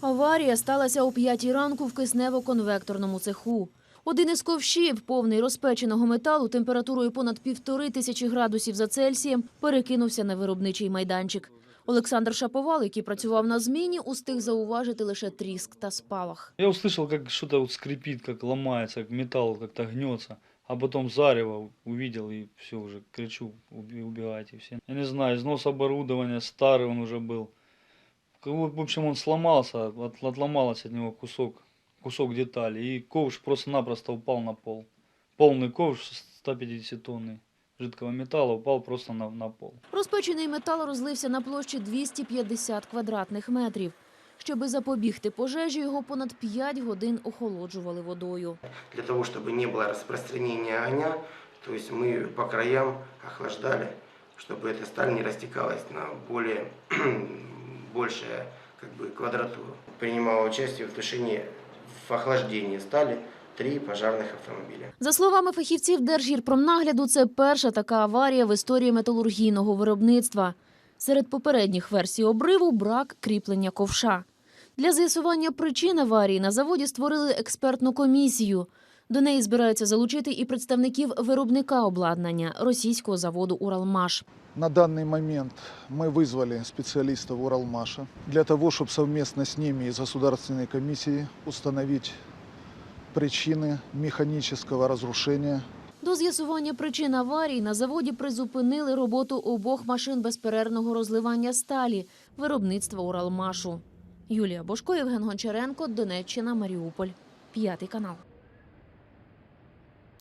Аварія сталася о п'ятій ранку в киснево-конвекторному цеху. Один із ковшів, повний розпеченого металу температурою понад півтори тисячі градусів за Цельсієм, перекинувся на виробничий майданчик. Олександр Шаповал, який працював на зміні, устиг зауважити лише тріск та спалах. Я услышал, как что-то вот скрипит, как ломается, как металл как-то гнется. А потом зарево увидел и все уже кричу, «Уби- убегайте все. Я не знаю, износ оборудования, старый он уже был. Как бы, В общем, он сломался, от- отломалось от него кусок, кусок детали. И ковш просто-напросто упал на пол. Полный ковш 150 тонны жидкого металла упал просто на, на пол. Розпечений метал розлився на площі 250 квадратних метрів. Щоби запобігти пожежі, його понад 5 годин охолоджували водою. для того, чтобы не было распространения огня, то есть мы по краям охлаждали, чтобы эта сталь не растекалась на более большая как бы, квадратуру. Принимало участие в тушении, в охлаждении стали три пожарных автомобиля. За словами фахівців Держгірпромнагляду, це перша така аварія в історії металургійного виробництва. Серед попередніх версій обриву брак кріплення ковша. Для з'ясування причин аварії на заводі створили експертну комісію. До неї збираються залучити і представників виробника обладнання російського заводу Уралмаш. На данный момент мы вызвали специалистов Уралмаша для того, чтобы совместно с ними и с государственной комиссией установить причины механического разрушения До з'ясування причин аварії на заводі призупинили роботу обох машин безперервного розливання сталі виробництва Уралмашу. Юлія Бошко, Євген Гончаренко, Донеччина, Маріуполь. П'ятий канал.